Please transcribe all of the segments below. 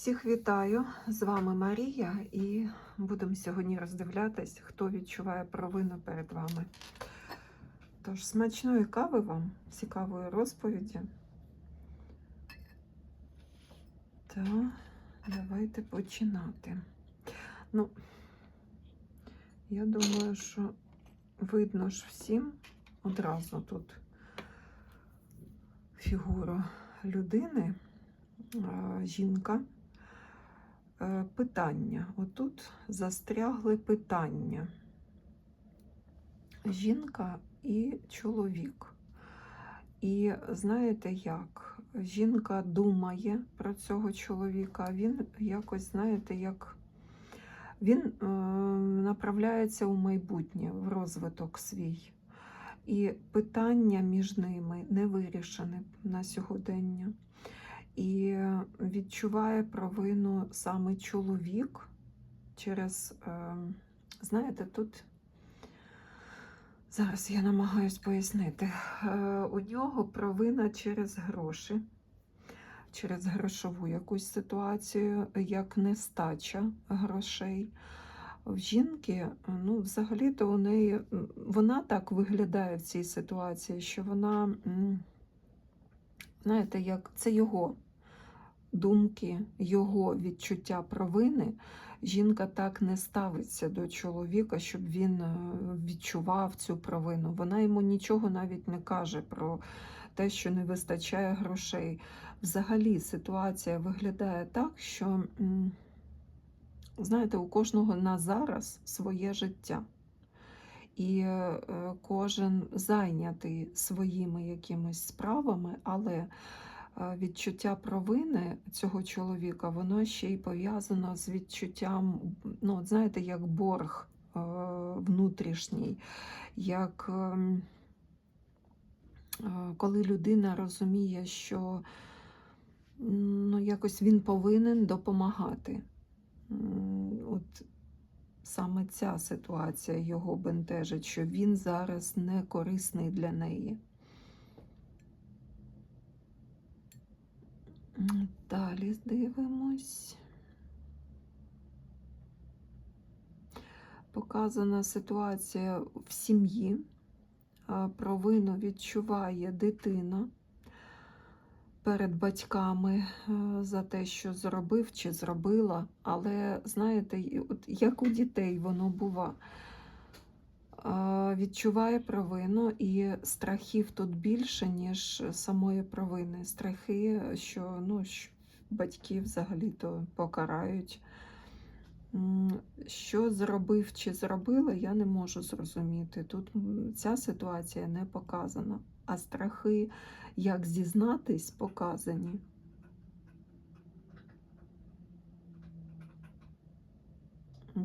Всіх вітаю! З вами Марія, і будемо сьогодні роздивлятись, хто відчуває провину перед вами. Тож, смачної кави вам, цікавої розповіді. Та давайте починати. Ну, я думаю, що видно ж всім одразу тут фігуру людини, жінка. Е, Питання. Отут застрягли питання. Жінка і чоловік. І знаєте як? Жінка думає про цього чоловіка, він якось, знаєте, як він е, направляється у майбутнє, в розвиток свій. І питання між ними не вирішені на сьогодення. І відчуває провину саме чоловік через, е, знаєте, тут зараз я намагаюсь пояснити, Е, у нього провина через гроші, через грошову якусь ситуацію, як нестача грошей. В жінки, ну, взагалі-то у неї, вона так виглядає в цій ситуації, що вона, знаєте, як це його думки, його відчуття провини. Жінка так не ставиться до чоловіка, щоб він е, відчував цю провину. Вона йому нічого навіть не каже про те, що не вистачає грошей. Взагалі ситуація виглядає так, що, знаєте, у кожного на зараз своє життя. І е, кожен зайнятий своїми якимись справами, але е, відчуття провини цього чоловіка, воно ще й пов'язано з відчуттям, ну, знаєте, як борг е, внутрішній, як ем, коли людина розуміє, що ну, якось він повинен допомагати. От саме ця ситуація його бентежить, що він зараз не корисний для неї. Далі дивимось. Показана ситуація в сім'ї. Провину відчуває дитина перед батьками е, за те, що зробив чи зробила. Але знаєте, от як у дітей воно бува. Відчуває провину, і страхів тут більше, ніж самої провини. Страхи, що ну, що батьки взагалі-то покарають. Що зробив чи зробила, я не можу зрозуміти. Тут ця ситуація не показана, а страхи, як зізнатись, показані.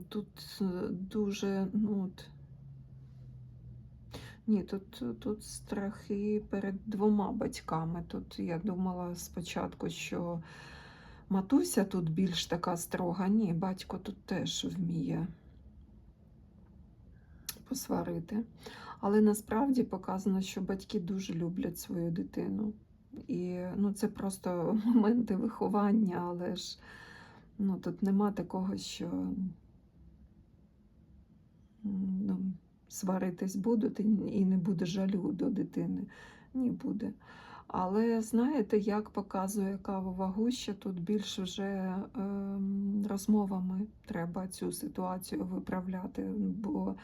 Тут е, дуже, ну от. Ні, тут, тут страхи перед двома батьками. Тут я думала спочатку, що матуся тут більш така строга. Ні, батько тут теж вміє посварити. Але насправді показано, що батьки дуже люблять свою дитину. І ну, це просто моменти виховання, але ж ну, тут нема такого, що ну, сваритись будуть і не буде жалю до дитини. Ні, буде. Але знаєте, як показує кавова гуща, тут більше вже ем, розмовами треба цю ситуацію виправляти, бо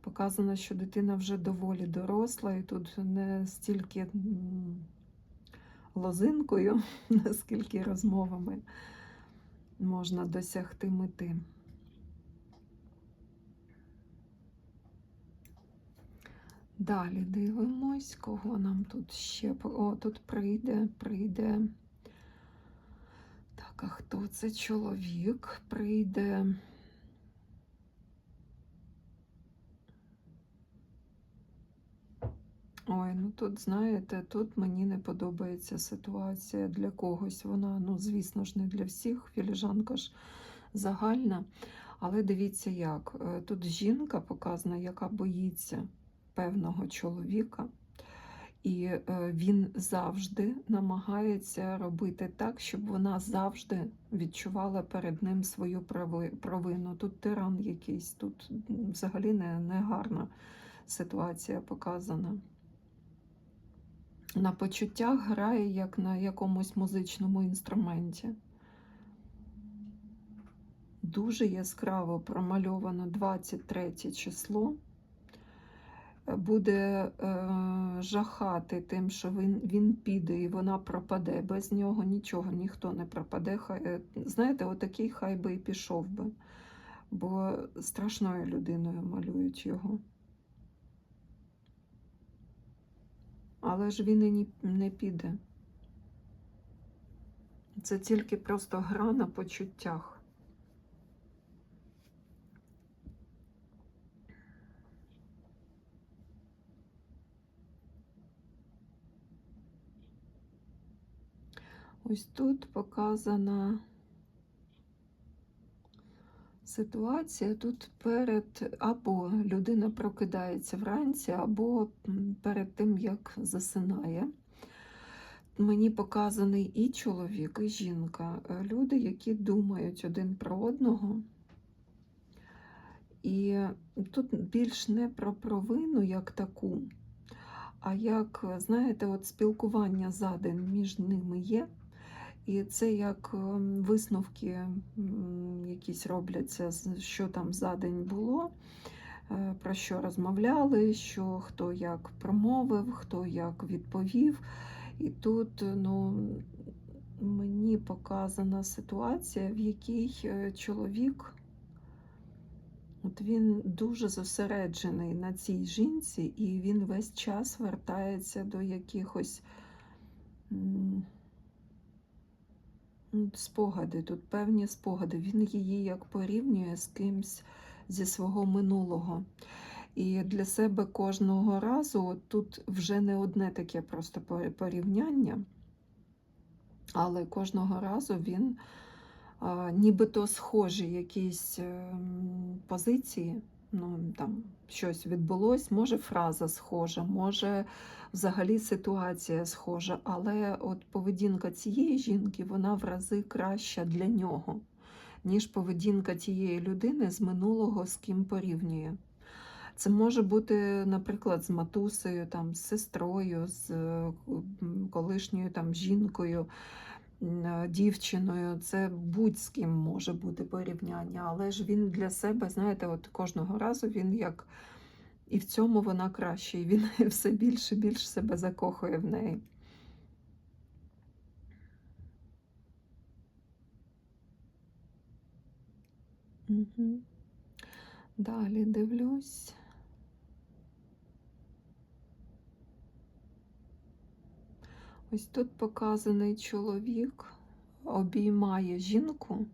показано, що дитина вже доволі доросла, і тут не стільки лозинкою, наскільки розмовами можна досягти мети. Далі дивимось, кого нам тут ще. О, тут прийде, прийде. Так, а хто це чоловік? Прийде. Ой, ну тут, знаєте, тут мені не подобається ситуація для когось. Вона, ну, звісно ж, не для всіх. Філіжанка ж загальна. Але дивіться як. Е, Тут жінка показана, яка боїться певного чоловіка. І е, він завжди намагається робити так, щоб вона завжди відчувала перед ним свою провину. Тут тиран якийсь, тут взагалі не, не гарна ситуація показана. На почуттях грає як на якомусь музичному інструменті. Дуже яскраво промальовано 23 число. Буде е, жахати тим, що він, він піде і вона пропаде. Без нього нічого, ніхто не пропаде. Хай, е, знаєте, отакий хай би і пішов би, бо страшною людиною малюють його. Але ж він і не піде. Це тільки просто гра на почуттях. Ось тут показана ситуація. Тут перед або людина прокидається вранці, або перед тим, як засинає. Мені показаний і чоловік, і жінка. Е, Люди, які думають один про одного. І тут більш не про провину як таку, а як, знаєте, от спілкування за день між ними є. І це як ем, висновки якісь робляться, що там за день було, е, про що розмовляли, що хто як промовив, хто як відповів. І тут ну, мені показана ситуація, в якій е, чоловік От він дуже зосереджений на цій жінці, і він весь час вертається до якихось спогади, тут певні спогади. Він її як порівнює з кимсь зі свого минулого. І для себе кожного разу тут вже не одне таке просто порівняння, але кожного разу він нібито схожі якісь ем, позиції. Ну, там щось відбулось, може фраза схожа, може взагалі ситуація схожа, але от поведінка цієї жінки вона в рази краща для нього, ніж поведінка тієї людини з минулого, з ким порівнює. Це може бути, наприклад, з матусею, там, з сестрою, з колишньою там, жінкою, дівчиною. Це будь з ким може бути порівняння, але ж він для себе, знаєте, от кожного разу він як і в цьому вона краще, і він все більше і більше себе закохує в неї. Угу. Далі дивлюсь. Ось тут показаний чоловік обіймає жінку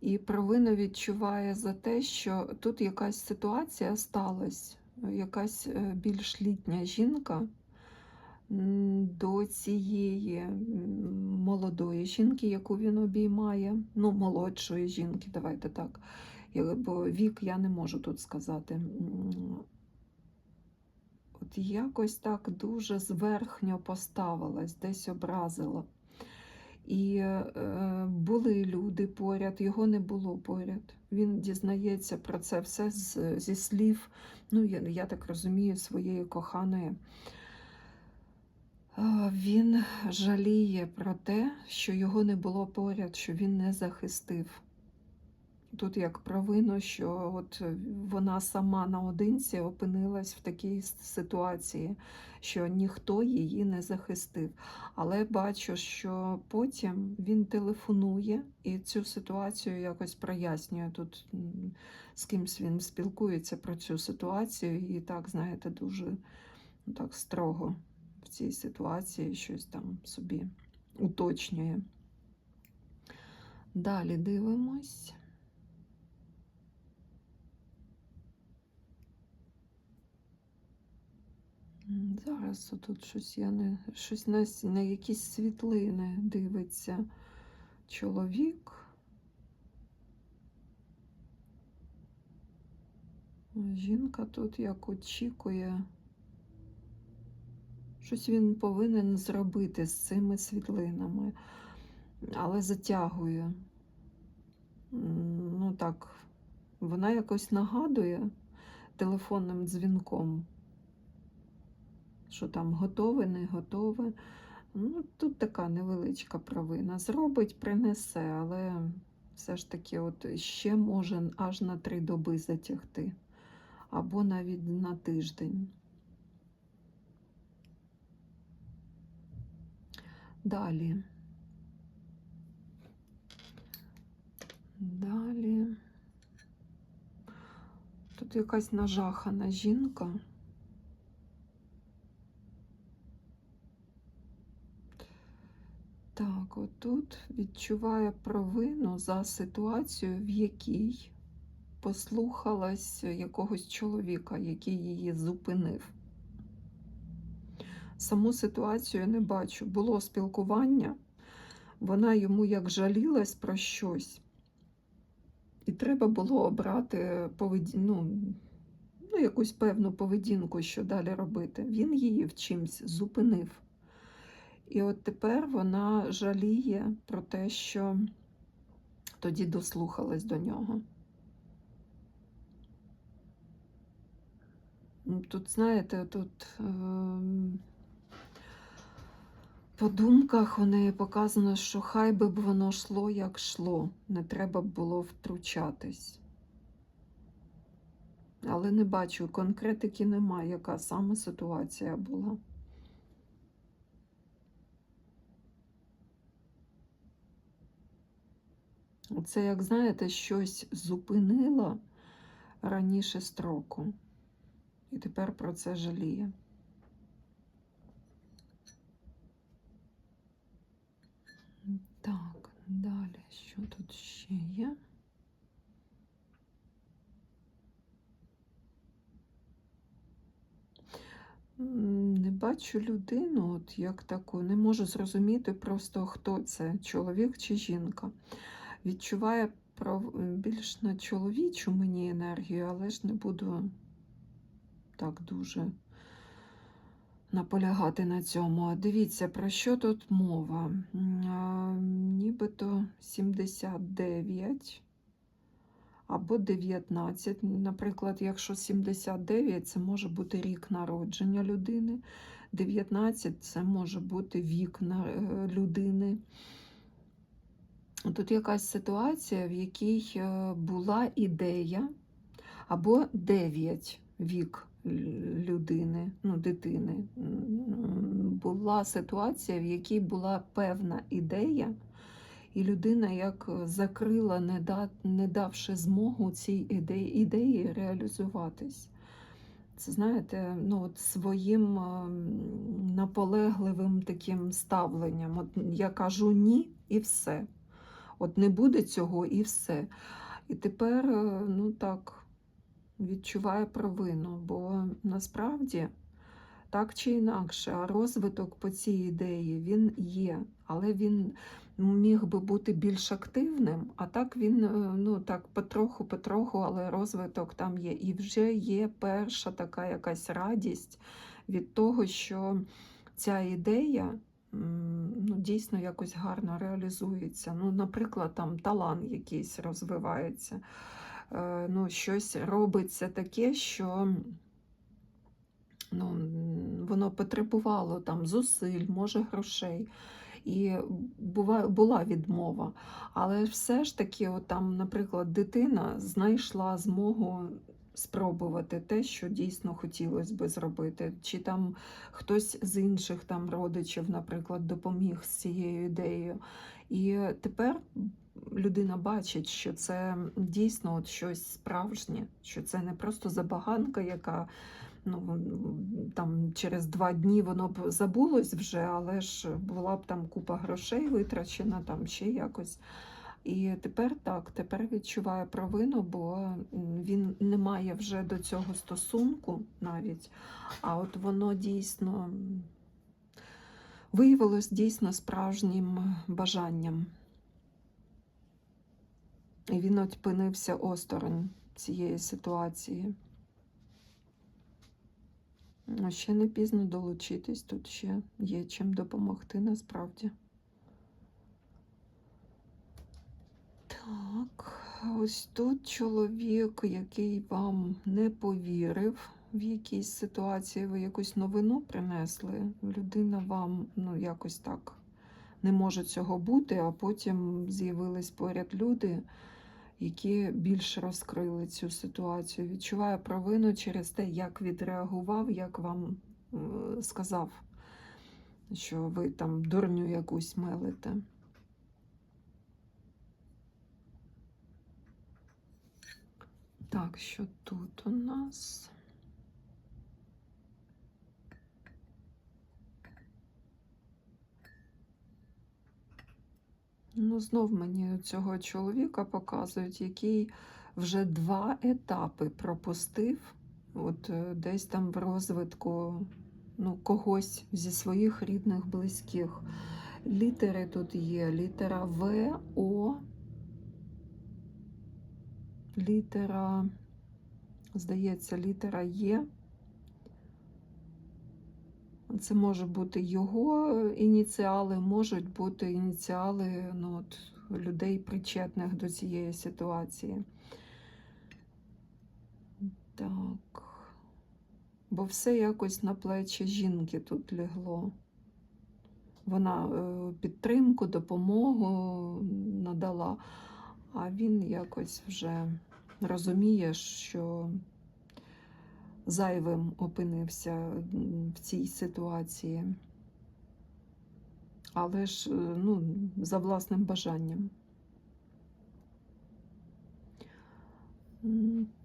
і провину відчуває за те, що тут якась ситуація сталася, якась е, більш літня жінка до цієї молодої жінки, яку він обіймає, ну, молодшої жінки, давайте так. Бо вік я не можу тут сказати. От якось так дуже зверхньо поставилась, десь образила. І е, були люди поряд, його не було поряд. Він дізнається про це все з, зі слів, ну, я, я так розумію, своєї коханої. Е, Він жаліє про те, що його не було поряд, що він не захистив. Тут як провину, що от вона сама наодинці опинилась в такій ситуації, що ніхто її не захистив. Але бачу, що потім він телефонує і цю ситуацію якось прояснює. Тут з кимсь він спілкується про цю ситуацію, і так, знаєте, дуже ну, так строго в цій ситуації щось там собі уточнює. Далі дивимось. Зараз тут щось я не щось на, на якісь світлини дивиться чоловік. Жінка тут як очікує. Щось він повинен зробити з цими світлинами, але затягує. Ну так, вона якось нагадує телефонним дзвінком, що там готове, не готове. Ну, тут така невеличка провина. Зробить, принесе, але все ж таки, от ще може аж на три доби затягти, або навіть на тиждень. Далі. Далі. Тут якась нажахана жінка. Так, отут відчуває провину за ситуацію, в якій послухалась якогось чоловіка, який її зупинив. Саму ситуацію не бачу. Було спілкування, вона йому як жалілась про щось. І треба було обрати поведі... ну, ну, якусь певну поведінку, що далі робити. Він її в чимсь зупинив. І от тепер вона жаліє про те, що тоді дослухалась до нього. Тут, знаєте, тут ем, по думках у неї показано, що хай би б воно йшло, як йшло, не треба б було втручатись. Але не бачу, конкретики немає, яка саме ситуація була. Це, як знаєте, щось зупинило раніше строку. І тепер про це жаліє. Так, далі, що тут ще є? Не бачу людину, от як таку, не можу зрозуміти просто, хто це, чоловік чи жінка. Відчуває більш на чоловічу мені енергію, але ж не буду так дуже наполягати на цьому. Дивіться, про що тут мова? А, Нібито 79 або 19. Наприклад, якщо 79, це може бути рік народження людини, 19 це може бути вік е, людини. Тут якась ситуація, в якій е, була ідея або 9 вік людини, ну, дитини. Була ситуація, в якій була певна ідея, і людина як закрила, не, да, не давши змогу цій ідеї, ідеї реалізуватись. Це знаєте, ну от своїм ем, наполегливим таким ставленням. От я кажу ні і все. От не буде цього і все. І тепер, е, ну так, відчуває провину, бо насправді так чи інакше, а розвиток по цій ідеї він є, але він міг би бути більш активним, а так він е, ну так потроху-потроху, але розвиток там є. І вже є перша така якась радість від того, що ця ідея ну, дійсно якось гарно реалізується. Ну, наприклад, там талант якийсь розвивається, Е, ну, щось робиться таке, що ну, воно потребувало там зусиль, може грошей. І бува, була відмова. Але все ж таки, от там, наприклад, дитина знайшла змогу спробувати те, що дійсно хотілося би зробити. Чи там хтось з інших там родичів, наприклад, допоміг з цією ідеєю. І тепер людина бачить, що це дійсно от щось справжнє, що це не просто забаганка, яка ну, там через два дні воно б забулось вже, але ж була б там купа грошей витрачена, там ще якось. І тепер так, тепер відчуває провину, бо він не має вже до цього стосунку навіть. А от воно дійсно виявилось дійсно справжнім бажанням. І він опинився осторонь цієї ситуації. Ну, Ще не пізно долучитись, тут ще є чим допомогти насправді. Так, ось тут чоловік, який вам не повірив в якійсь ситуації, ви якусь новину принесли. Людина вам ну, якось так не може цього бути, а потім з'явились поряд люди, які більш розкрили цю ситуацію. Відчуває провину через те, як відреагував, як вам сказав, що ви там дурню якусь мелите. Так, що тут у нас? Ну, знов мені цього чоловіка показують, який вже два етапи пропустив, от е, десь там в розвитку ну, когось зі своїх рідних, близьких. Літери тут є: літера В, О, літера, здається, літера Є. Це може бути його ініціали, можуть бути ініціали ну, от, людей, причетних до цієї ситуації. Так. Бо все якось на плечі жінки тут лягло. Вона е, підтримку, допомогу надала, а він якось вже розуміє, що зайвим опинився в цій ситуації. Але ж е, ну, за власним бажанням.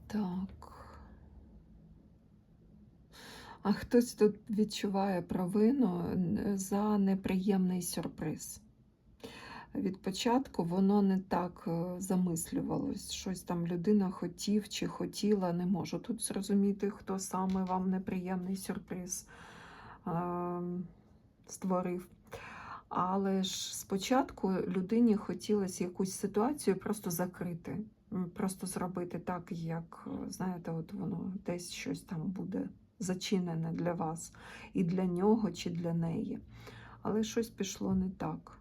Так. А хтось тут відчуває провину за неприємний сюрприз. Від початку воно не так е, замислювалось. Щось там людина хотів чи хотіла, не можу тут зрозуміти, хто саме вам неприємний сюрприз е, створив. Але ж спочатку людині хотілося якусь ситуацію просто закрити, просто зробити так, як, е, знаєте, от воно десь щось там буде зачинене для вас, і для нього, чи для неї. Але щось пішло не так.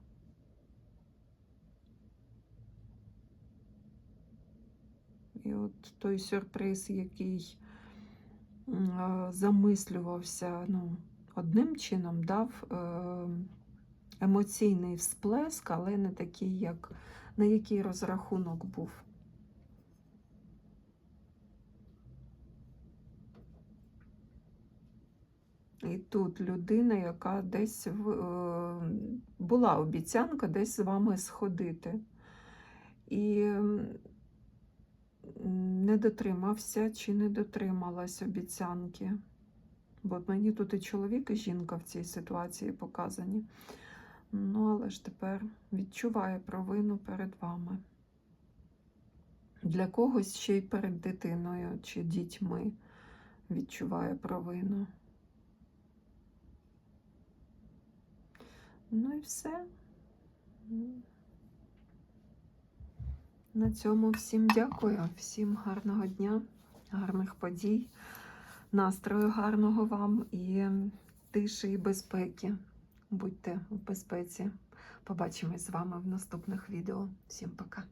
І от той сюрприз, який замислювався ну, одним чином, дав е, емоційний всплеск, але не такий, як на який розрахунок був. І тут людина, яка десь в, е, була обіцянка десь з вами сходити. І не дотримався чи не дотрималась обіцянки. Бо мені тут і чоловік, і жінка в цій ситуації показані. Ну, але ж тепер відчуває провину перед вами. Для когось ще й перед дитиною чи дітьми відчуває провину. Ну і все. На цьому всім дякую, всім гарного дня, гарних подій, настрою гарного вам і тиші і безпеки. Будьте в безпеці. Побачимось з вами в наступних відео. Всім пока.